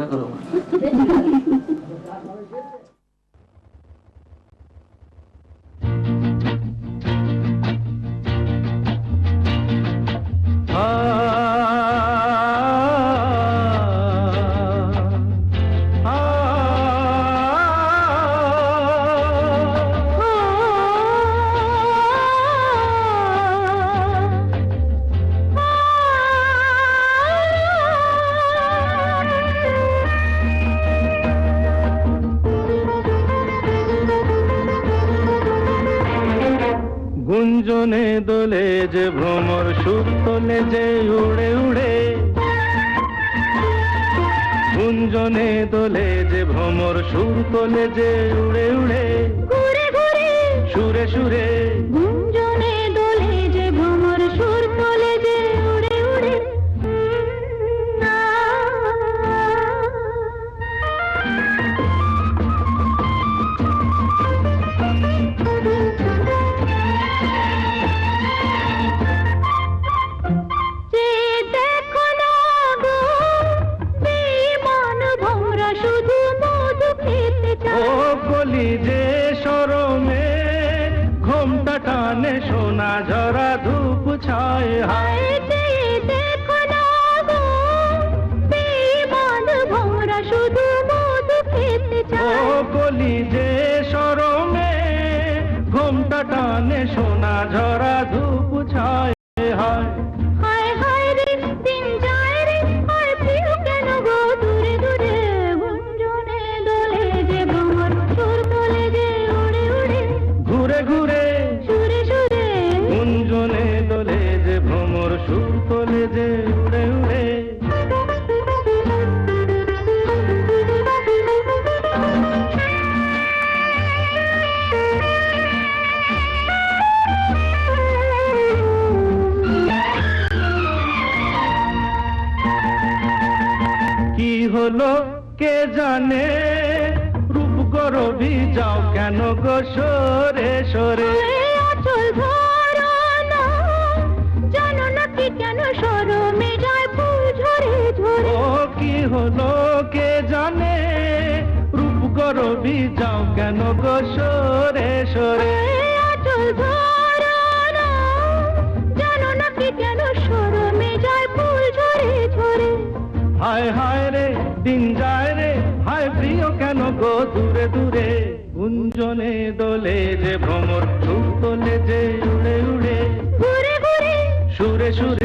নাড়াচাড়া করতে হয় একটু নাড়াচাড়া করো তোলে যে উড়ে উড়ে গুঞ্জনে দোলে যে ভ্রমর সুর তোলে যে উড়ে উড়ে ঘুরে ঘুরে সুরে সুরে হায় হায়। দেখো না গো বেঈমান ভোমরা শুধু মধু খেতে ও কলি যে সরমে ঘোমটা টানে সোনা ঝরা ধূপ ছায়। হলো কে জানে? রূপ গরবি যাও কেন গো? সরে সরে। ধরো না জানো না কি কেন সরমে যায় ফুল ঝরে ঝরে? ও কি হলো কে জানে? রূপ গরবি যাও কেন গো? সরে সরে। ধরো না জানো না কি কেন সরমে যায় ফুল ঝরে ঝরে? হায় হায় রে দিন যায় রে হায় প্রিয় কেন গো দূরে দূরে? গুঞ্জনে দোলে যে ভ্রমর সুর তোলে যে উড়ে উড়ে। সুরে সুরে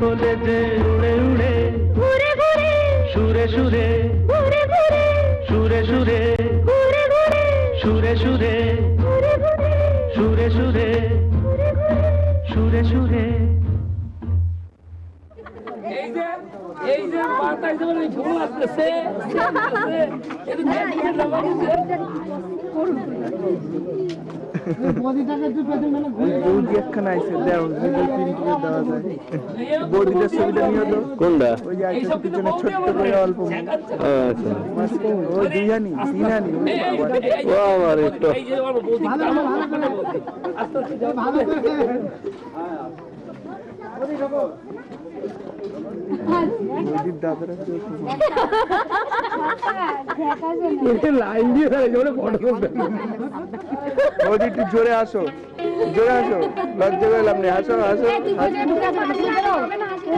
তোলে যে উড়ে উড়ে ঘুরে ঘুরে সুরে সুরে ঘুরে ঘুরে সুরে সুরে ঘুরে ঘুরে সুরে সুরে ঘুরে ঘুরে সুরে সুরে সুরে সুরে এই যে এই যে যেমন আসতেছে কোনটা? ছোট্ট করে অল্প আচ্ছা। দাদারা লাইন দিয়ে ফটো একটু জোরে আসো জোরে হাসো লজ্জা পেলাম না হাসো হাসো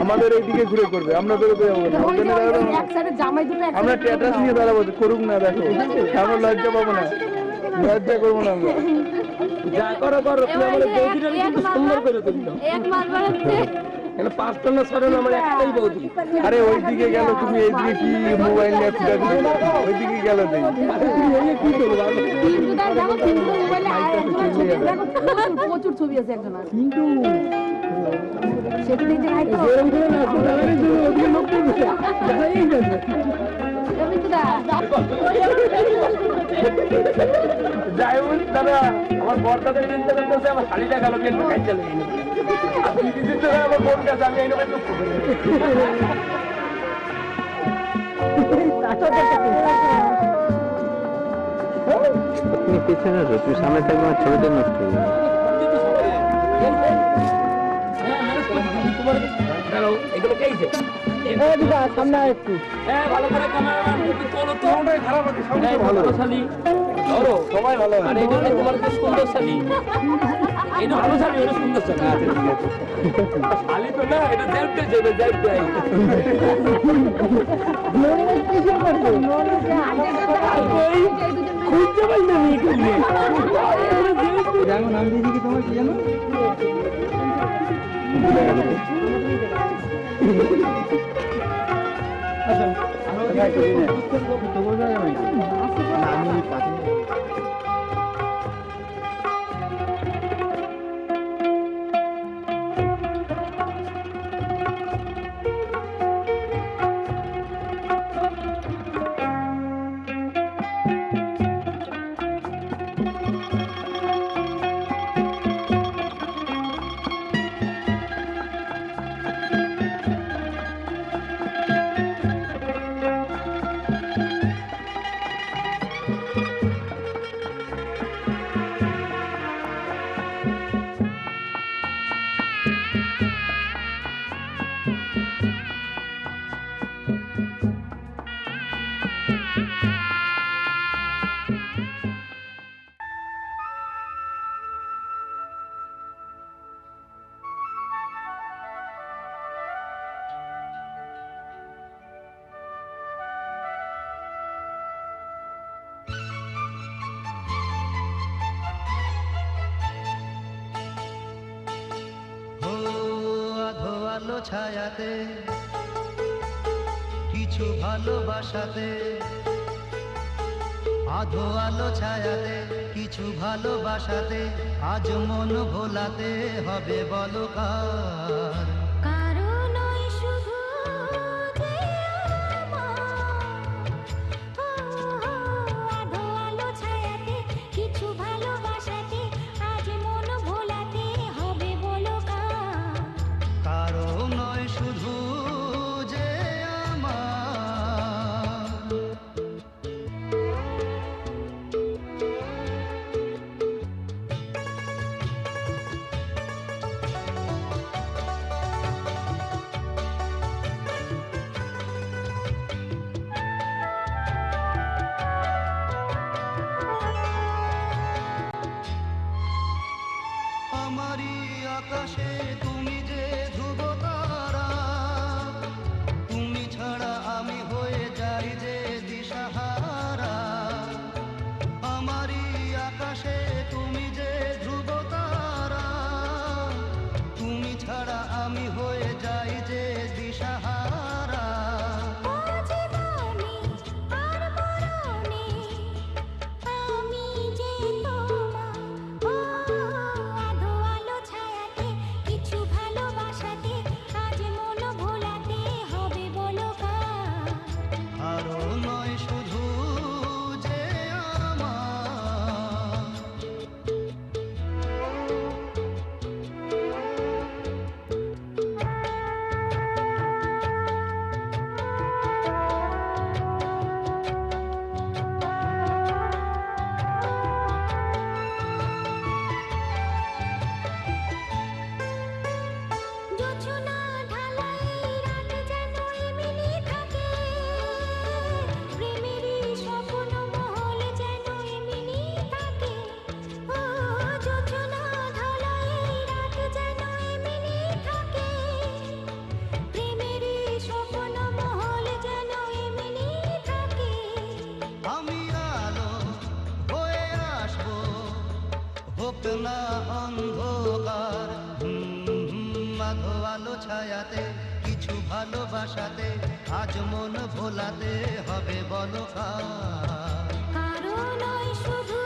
আমাদের এইদিকে ঘুরে করবে আমরা বেরোতে যাব আমরা স্ট্যাটাস নিয়ে দাঁড়াবো করুক না দেখো। আমরা লজ্জা পাবো না। লজ্জা করব না আমরা। যা করো করো তুমি আমার বৌদিটা কিন্তু সুন্দর করে তুললো। এখানে পাঁচটা না ছটা আমার একটাই বৌদি? আরে ওইদিকে গেল তুমি এইদিকে কি মোবাইল নিয়ে দিলে ওইদিকে গেল কি প্রচুর ছবি আছে কিন্তু সেদিন যে দাদা আমার বরদাদের চিন্তা করতেছে আমার শাড়িটা গেল কিন্তু আমার বোন পিছনে আসো তুই সামনে থাকবে আমার ছবিটা নষ্ট হয়ে যাবে হ্যাঁ, ভালো। আর তোমার সুন্দর। এটা ভালো এটা সুন্দর শালী। শালী তো না, এটা জ্যাবটা যে, এটা খুঁজতে পারি না আমি ছায়াতে কিছু ভালোবাসাতে আধো আলো ছায়াতে কিছু ভালোবাসাতে আজ মন ভোলাতে হবে বলো মেঘনা অন্ধকার। মাঘো আলো ছায়াতে কিছু ভালোবাসাতে আজ মন ভোলাতে হবে বলো কারণ শুধু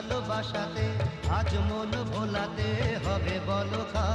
ভালোবাসাতে আজ মন ভোলাতে হবে বলো খা